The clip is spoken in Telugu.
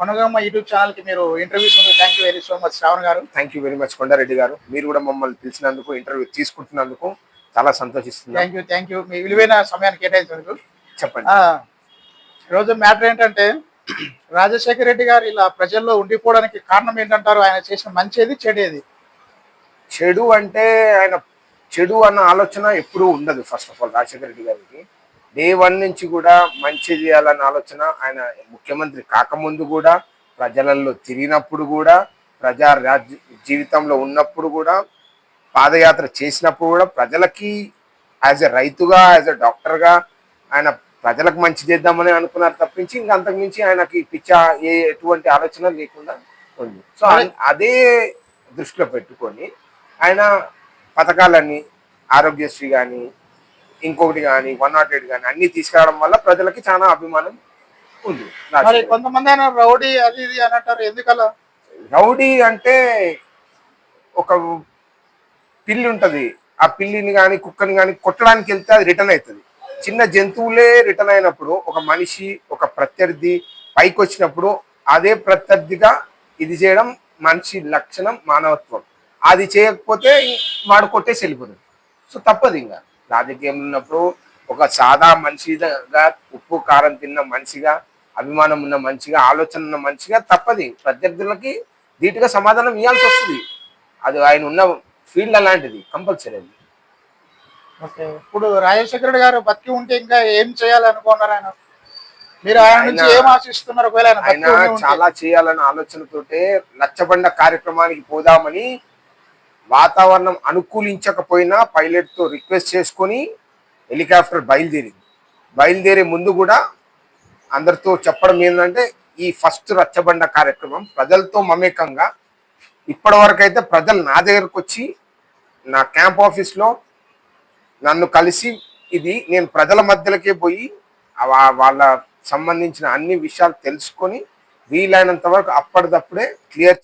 కొనగమ్మ యూట్యూబ్ ఛానల్కి మీరు ఇంటర్వ్యూస్ ఉంది thank you very so much Shravan గారు. Thank you very much Kondareddy గారు. మీరు కూడా మమ్మల్ని పిలిచినందుకు ఇంటర్వ్యూ తీసుకుంటున్నందుకు చాలా సంతోషిస్తున్నాను థ్యాంక్ యూ థ్యాంక్ యూ మీ విలువైన సమయాన్ని కేటాయించినందుకు. చెప్పండి. ఈరోజు మ్యాటర్ ఏంటంటే రాజశేఖర రెడ్డి గారు ఇలా ప్రజల్లో ఉండిపోవడానికి కారణం ఏంటంటారు? ఆయన చేసిన మంచిది చెడేది. చెడు అంటే ఆయన చెడు అన్న ఆలోచన ఎప్పుడూ ఉండదు first of all Rajasekhara Reddy గారికి. డే వన్ నుంచి కూడా మంచి చేయాలన్న ఆలోచన ఆయన ముఖ్యమంత్రి కాకముందు కూడా ప్రజలలో తిరిగినప్పుడు కూడా ప్రజా రాజ్య జీవితంలో ఉన్నప్పుడు కూడా పాదయాత్ర చేసినప్పుడు కూడా ప్రజలకి యాజ్ ఎ రైతుగా యాజ్ ఎ డాక్టర్గా ఆయన ప్రజలకు మంచి చేద్దామని అనుకున్నారు తప్పించి ఇంకా అంతకుమించి ఆయనకి పిచ్చ ఏ ఎటువంటి ఆలోచన లేకుండా ఉంది. సో అదే దృష్టిలో పెట్టుకొని ఆయన పథకాలన్నీ ఆరోగ్యశ్రీ కానీ ఇంకొకటి కానీ వన్ నాట్ ఎయిట్ కానీ అన్ని తీసుకురావడం వల్ల ప్రజలకి చాలా అభిమానం ఉంది. మరి. కొంతమంది ఆయన రౌడీ అది ఇది అని అంటారు ఎందుకలా? రౌడీ అంటే ఒక పిల్లి ఉంటది. ఆ పిల్లిని కానీ కుక్కని కానీ కొట్టడానికి వెళ్తే అది రిటర్న్ అవుతుంది. చిన్న జంతువులే రిటర్న్ అయినప్పుడు ఒక మనిషి ఒక ప్రత్యర్థి పైకి వచ్చినప్పుడు అదే ప్రత్యర్థిగా ఇది చేయడం మనిషి లక్షణం మానవత్వం. అది చేయకపోతే వాడు కొట్టేసి వెళ్ళిపోతుంది సో తప్పదు ఇంకా. రాజకీయంలో ఉన్నప్పుడు ఒక సాదా మనిషిగా ఉప్పు కారం తిన్న మనిషిగా అభిమానం ఉన్న మనిషిగా ఆలోచన ఉన్న మనిషిగా తప్పది. ప్రత్యర్థులకి ధీటుగా సమాధానం ఇవ్వాల్సి వస్తుంది. అది ఆయన ఉన్న ఫీల్డ్ అలాంటిది కంపల్సరీ అది. ఓకే. ఇప్పుడు రాజశేఖర గారు బతికి ఉంటే ఇంకా ఏం చేయాలనుకున్నారు ఆయన? మీరు ఆయన నుంచి ఏం ఆశిస్తున్నారు? ఒకవేళ ఆయన? చాలా చేయాలన్న ఆలోచనతోటే లచ్చబండ కార్యక్రమానికి పోదామని వాతావరణం అనుకూలించకపోయినా పైలట్తో రిక్వెస్ట్ చేసుకొని హెలికాప్టర్ బయలుదేరింది. బయలుదేరే ముందు కూడా అందరితో చెప్పడం ఏంటంటే ఈ ఫస్ట్ రచ్చబండ కార్యక్రమం ప్రజలతో మమేకంగా ఇప్పటివరకైతే అయితే ప్రజలు నా దగ్గరకు వచ్చి నా క్యాంప్ ఆఫీస్లో నన్ను కలిసి ఇది నేను ప్రజల మధ్యలోకే పోయి వాళ్ళ సంబంధించిన అన్ని విషయాలు తెలుసుకొని వీలైనంత వరకు అప్పటిదప్పుడే క్లియర్